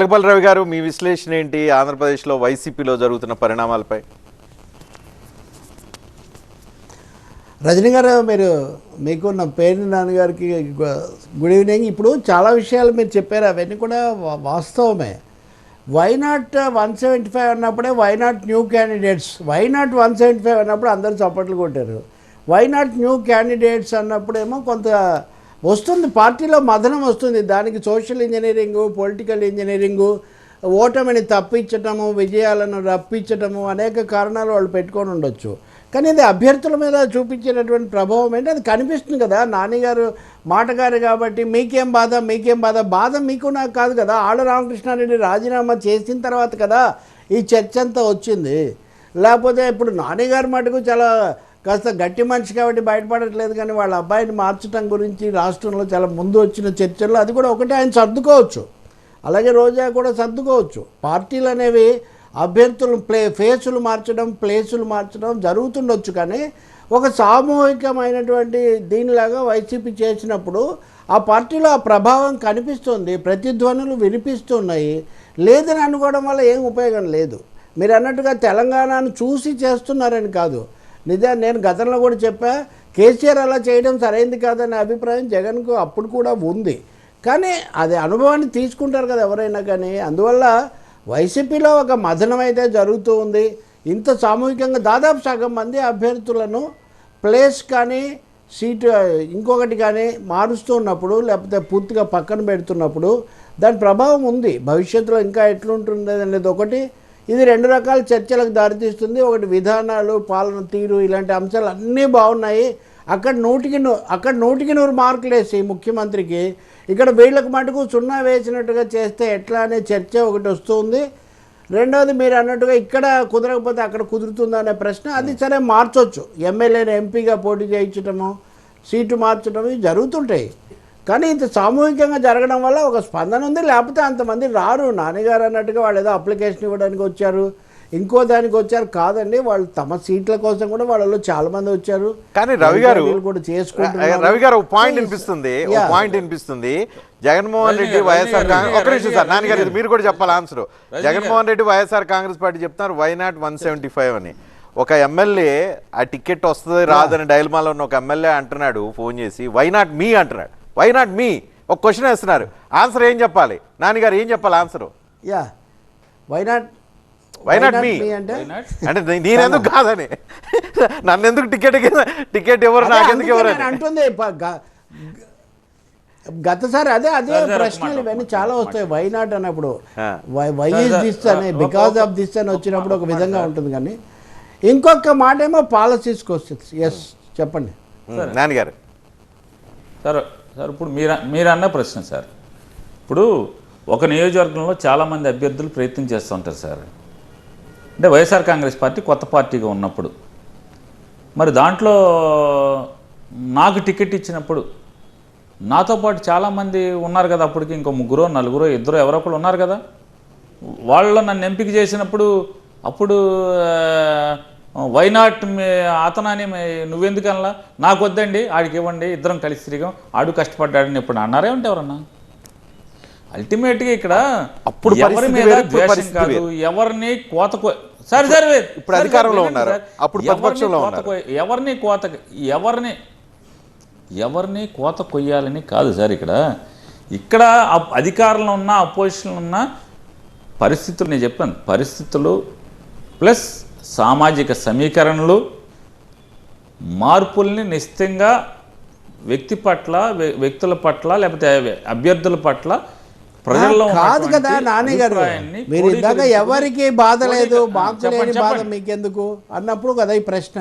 నాగపల్లి రవి గారు మీ విశ్లేషణ ఏంటి? ఆంధ్రప్రదేశ్లో వైసీపీలో జరుగుతున్న పరిణామాలపై. రజనీ గారు మీరు మీకు నా పేరు నాన్నగారికి గుడ్ ఈవినింగ్. ఇప్పుడు చాలా విషయాలు మీరు చెప్పారు అవన్నీ కూడా వాస్తవమే. Why not one seventy five అన్నప్పుడే why not new candidates why not one seventy five అన్నప్పుడు అందరూ చప్పట్లు కొట్టారు. వై నాట్ న్యూ క్యాండిడేట్స్ అన్నప్పుడేమో కొంత వస్తుంది పార్టీలో మదనం వస్తుంది. దానికి సోషల్ ఇంజనీరింగు పొలిటికల్ ఇంజనీరింగు ఓటమిని తప్పించటము విజయాలను రప్పించటము అనేక కారణాలు వాళ్ళు పెట్టుకొని ఉండొచ్చు. కానీ అది అభ్యర్థుల మీద చూపించేటటువంటి ప్రభావం ఏంటి? అది కనిపిస్తుంది కదా. నాన్నగారు మాటగారు కాబట్టి మీకేం బాధ మీకేం బాధ? బాధ మీకు నాకు కాదు కదా. ఆళ్ళ రామకృష్ణారెడ్డి రాజీనామా చేసిన తర్వాత కదా ఈ చర్చ అంతా వచ్చింది. లేకపోతే ఇప్పుడు నాన్నగారు మటుకు చాలా కాస్త గట్టి మనిషి కాబట్టి బయటపడట్లేదు కానీ వాళ్ళ అబ్బాయిని మార్చడం గురించి రాష్ట్రంలో చాలా ముందు వచ్చిన చర్చల్లో అది కూడా ఒకటే ఆయన సర్దుకోవచ్చు. అలాగే రోజా కూడా సర్దుకోవచ్చు. పార్టీలు అనేవి అభ్యర్థులు ప్లే ఫేసులు మార్చడం ప్లేసులు మార్చడం జరుగుతుండొచ్చు కానీ ఒక సామూహికమైనటువంటి దీనిలాగా వైసీపీ చేసినప్పుడు ఆ పార్టీలో ఆ ప్రభావం కనిపిస్తుంది ప్రతిధ్వనులు వినిపిస్తున్నాయి. లేదని అనుకోవడం వల్ల ఏం ఉపయోగం లేదు. మీరు అన్నట్టుగా తెలంగాణను చూసి చేస్తున్నారని కాదు. నిజా నేను గతంలో కూడా చెప్పా కేసీఆర్ అలా చేయడం సరైంది కాదనే అభిప్రాయం జగన్కు అప్పుడు కూడా ఉంది. కానీ అది అనుభవాన్ని తీసుకుంటారు కదా ఎవరైనా కానీ. అందువల్ల వైసీపీలో ఒక మదనం అయితే జరుగుతూ ఉంది. ఇంత సామూహికంగా దాదాపు సగం మంది అభ్యర్థులను ప్లేస్ కానీ సీటు ఇంకొకటి కానీ మారుస్తూ ఉన్నప్పుడు లేకపోతే పూర్తిగా పక్కన పెడుతున్నప్పుడు దాని ప్రభావం ఉంది. భవిష్యత్తులో ఇంకా ఎట్లుంటుంది అనేది ఒకటి. ఇది రెండు రకాల చర్చలకు దారితీస్తుంది. ఒకటి విధానాలు పాలన తీరు ఇలాంటి అంశాలు అన్నీ బాగున్నాయి. అక్కడ నూటికి నూ అక్కడ నూటికి నూరు మార్కులు వేసి ముఖ్యమంత్రికి. ఇక్కడ వీళ్ళకి మటుకు సున్నా వేసినట్టుగా చేస్తే ఎట్లా అనే చర్చ ఒకటి వస్తుంది. రెండవది మీరు అన్నట్టుగా ఇక్కడ కుదరకపోతే అక్కడ కుదురుతుందా అనే ప్రశ్న. అది సరే మార్చొచ్చు. ఎమ్మెల్యేని ఎంపీగా పోటీ చేయించటము సీటు మార్చడం ఇవి జరుగుతుంటాయి. కానీ ఇంత సామూహికంగా జరగడం వల్ల ఒక స్పందన ఉంది. లేకపోతే అంతమంది రారు. నాన్నగారు అన్నట్టుగా వాళ్ళు ఏదో అప్లికేషన్ ఇవ్వడానికి వచ్చారు. ఇంకో దానికి వచ్చారు. కాదండి. వాళ్ళు తమ సీట్ల కోసం కూడా వాళ్ళలో చాలా మంది వచ్చారు. కానీ రవి గారు కూడా చేసుకుంటున్నారు. రవి గారు ఒక పాయింట్ వినిపిస్తుంది. పాయింట్ వినిపిస్తుంది. జగన్మోహన్ రెడ్డి వైఎస్ఆర్ కాంగ్రెస్ గారు, ఒక నిమిషం సార్. నాన్నగారు ఇది గారు. మీరు కూడా చెప్పాలి answer. Jaganmohan Reddy YSR Congress party చెప్తున్నారు. Why not one seventy five అని. ఒక ఎమ్మెల్యే ఆ టికెట్ వస్తుంది రాదని డైల్మాలో ఉన్న ఒక ఎమ్మెల్యే అంటున్నాడు ఫోన్ చేసి వై నాట్ మీ అంటున్నాడు. వై నాట్ మీ ఒక క్వశ్చన్ వేస్తున్నారు. ఆన్సర్ ఏం చెప్పాలి? నాన్నగారు ఏం చెప్పాలి answer yeah why not Why not me? అంటే? అంటే నే- నేనెందుకు కాదని. నన్ను ఎందుకు టికెట్ టికెట్ ఎవరు నాకెందుకు ఎవరు అంటుంది. గతసారి అదే అదే ప్రశ్నలు ఇవన్నీ చాలా. వస్తాయి. వై నాట్ అన్నప్పుడు. వై వై దిస్ అని బికాస్ ఆఫ్ దిస్ అని వచ్చినప్పుడు ఒక విధంగా. ఉంటుంది కానీ ఇంకొక మాట ఏమో పాలసీస్ క్వశ్చన్స్ ఎస్ చెప్పండి నాన్నగారు. సార్ సార్ ఇప్పుడు మీరు మీరు అన్న ప్రశ్న సార్. ఇప్పుడు ఒక నియోజకవర్గంలో చాలామంది అభ్యర్థులు ప్రయత్నం చేస్తూ ఉంటారు సార్. అంటే వైఎస్ఆర్ కాంగ్రెస్ పార్టీ కొత్త పార్టీగా ఉన్నప్పుడు. మరి దాంట్లో నాకు టికెట్ ఇచ్చినప్పుడు నాతో పాటు చాలామంది ఉన్నారు కదా అప్పటికి ఇంకో ముగ్గురో నలుగురో ఇద్దరు ఎవరో ఒకరు ఉన్నారు కదా. వాళ్ళు నన్ను ఎంపిక చేసినప్పుడు అప్పుడు వైనాట్ అతనని నువ్వెందుకనలా నాకు వద్దండి ఆడికి ఇవ్వండి ఇద్దరం కలిసి తిరిగాం ఆడు కష్టపడ్డాడని ఇప్పుడు అన్నారే ఉంటే ఎవరన్నా అల్టిమేట్గా ఇక్కడ అప్పుడు ఎవరి మీద ద్వేషం కాదు వేరు. ఎవరిని కోత కో- సరే సరే. ఇప్పుడు అధికారంలో ఉన్నారు. అప్పుడు ఎవరిని ప్రతిపక్షంలో కోత ఉన్నారు. ఎవరిని కోత ఎవరిని ఎవరిని కోత కొయ్యాలని కాదు సార్ ఇక్కడ ఇక్కడ అధికారంలో ఉన్న అపోజిషన్లో ఉన్న పరిస్థితులు నేను చెప్పాను పరిస్థితులు ప్లస్ సామాజిక సమీకరణలు మార్పుల్ని నిశ్చితంగా వ్యక్తి పట్ల వ్య- వ్యక్తుల పట్ల లేకపోతే అభ్యర్థుల పట్ల ప్రజల్లో కాదు కదా నాని గారు. మీరు ఇందాక ఎవరికి బాధ లేదు మాకు లేని బాధ. మీకెందుకు? అన్నప్పుడు కదా ఈ ప్రశ్న.